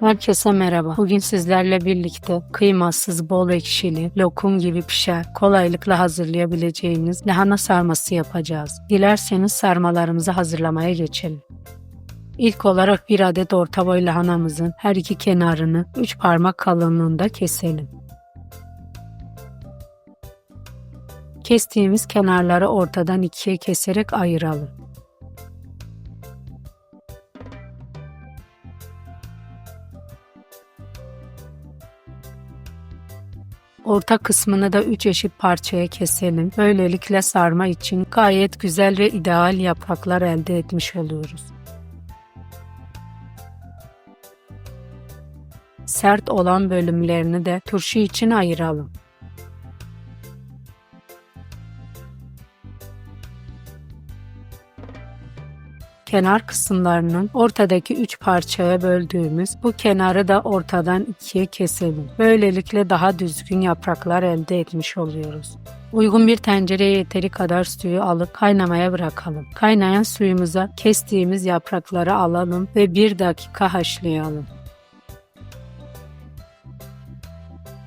Herkese merhaba. Bugün sizlerle birlikte kıymasız, bol ekşili, lokum gibi pişer, kolaylıkla hazırlayabileceğiniz lahana sarması yapacağız. Dilerseniz sarmalarımızı hazırlamaya geçelim. İlk olarak bir adet orta boy lahanamızın her iki kenarını 3 parmak kalınlığında keselim. Kestiğimiz kenarları ortadan ikiye keserek ayıralım. Orta kısmını da 3 eşit parçaya keselim. Böylelikle sarma için gayet güzel ve ideal yapraklar elde etmiş oluyoruz. Sert olan bölümlerini de turşu için ayıralım. Kenar kısımlarının ortadaki üç parçaya böldüğümüz bu kenarı da ortadan ikiye keselim. Böylelikle daha düzgün yapraklar elde etmiş oluyoruz. Uygun bir tencereye yeteri kadar suyu alıp kaynamaya bırakalım. Kaynayan suyumuza kestiğimiz yaprakları alalım ve bir dakika haşlayalım.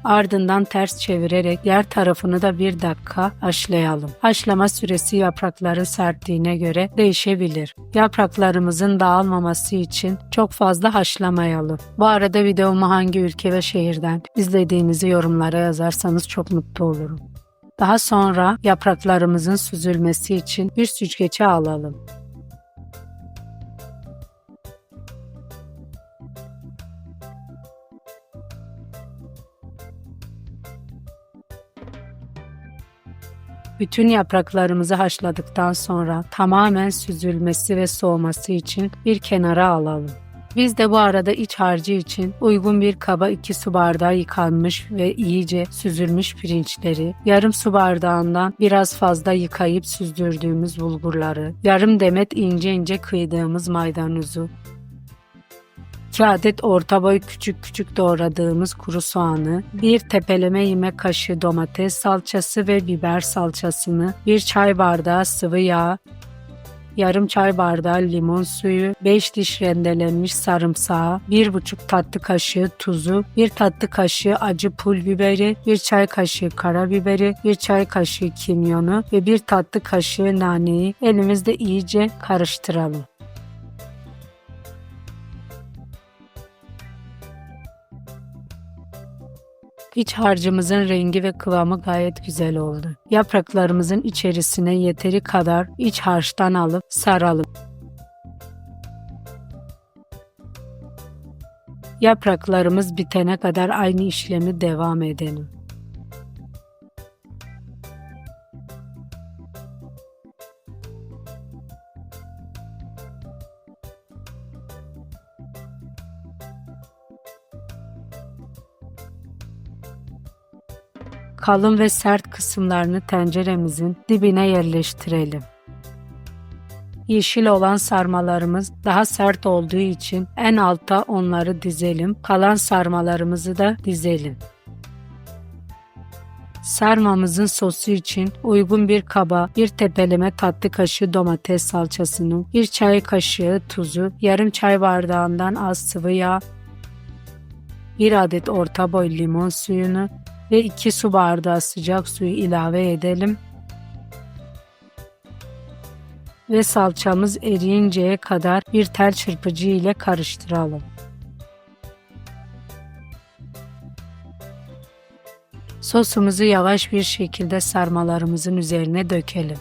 Ardından ters çevirerek diğer tarafını da bir dakika haşlayalım. Haşlama süresi yaprakların sertliğine göre değişebilir. Yapraklarımızın dağılmaması için çok fazla haşlamayalım. Bu arada videomu hangi ülke ve şehirden izlediğinizi yorumlara yazarsanız çok mutlu olurum. Daha sonra yapraklarımızın süzülmesi için bir süzgece alalım. Bütün yapraklarımızı haşladıktan sonra tamamen süzülmesi ve soğuması için bir kenara alalım. Biz de bu arada iç harcı için uygun bir kaba 2 su bardağı yıkanmış ve iyice süzülmüş pirinçleri, yarım su bardağından biraz fazla yıkayıp süzdürdüğümüz bulgurları, yarım demet ince ince kıydığımız maydanozu, 2 adet orta boy küçük küçük doğradığımız kuru soğanı, bir tepeleme yemek kaşığı domates salçası ve biber salçasını, bir çay bardağı sıvı yağ, yarım çay bardağı limon suyu, 5 diş rendelenmiş sarımsağı, 1,5 tatlı kaşığı tuzu, 1 tatlı kaşığı acı pul biberi, 1 çay kaşığı karabiberi, 1 çay kaşığı kimyonu ve 1 tatlı kaşığı naneyi elimizde iyice karıştıralım. İç harcımızın rengi ve kıvamı gayet güzel oldu. Yapraklarımızın içerisine yeteri kadar iç harçtan alıp saralım. Yapraklarımız bitene kadar aynı işlemi devam edelim. Kalın ve sert kısımlarını tenceremizin dibine yerleştirelim. Yeşil olan sarmalarımız daha sert olduğu için en alta onları dizelim. Kalan sarmalarımızı da dizelim. Sarmamızın sosu için uygun bir kaba bir tepeleme tatlı kaşığı domates salçasını, bir çay kaşığı tuzu, yarım çay bardağından az sıvı yağ, bir adet orta boy limon suyunu, ve 2 su bardağı sıcak suyu ilave edelim. Ve salçamız eriyinceye kadar bir tel çırpıcı ile karıştıralım. Sosumuzu yavaş bir şekilde sarmalarımızın üzerine dökelim.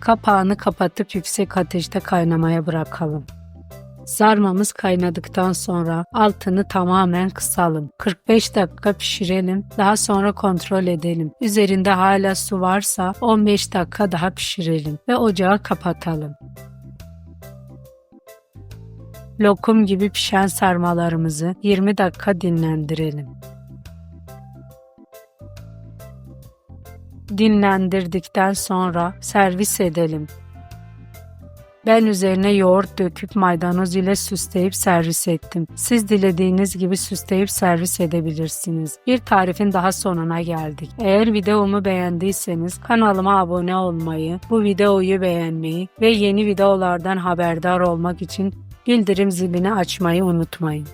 Kapağını kapatıp yüksek ateşte kaynamaya bırakalım. Sarmamız kaynadıktan sonra altını tamamen kısalım. 45 dakika pişirelim. Daha sonra kontrol edelim. Üzerinde hala su varsa 15 dakika daha pişirelim ve ocağı kapatalım. Lokum gibi pişen sarmalarımızı 20 dakika dinlendirelim. Dinlendirdikten sonra servis edelim. Ben üzerine yoğurt döküp maydanoz ile süsleyip servis ettim. Siz dilediğiniz gibi süsleyip servis edebilirsiniz. Bir tarifin daha sonuna geldik. Eğer videomu beğendiyseniz kanalıma abone olmayı, bu videoyu beğenmeyi ve yeni videolardan haberdar olmak için bildirim zilini açmayı unutmayın.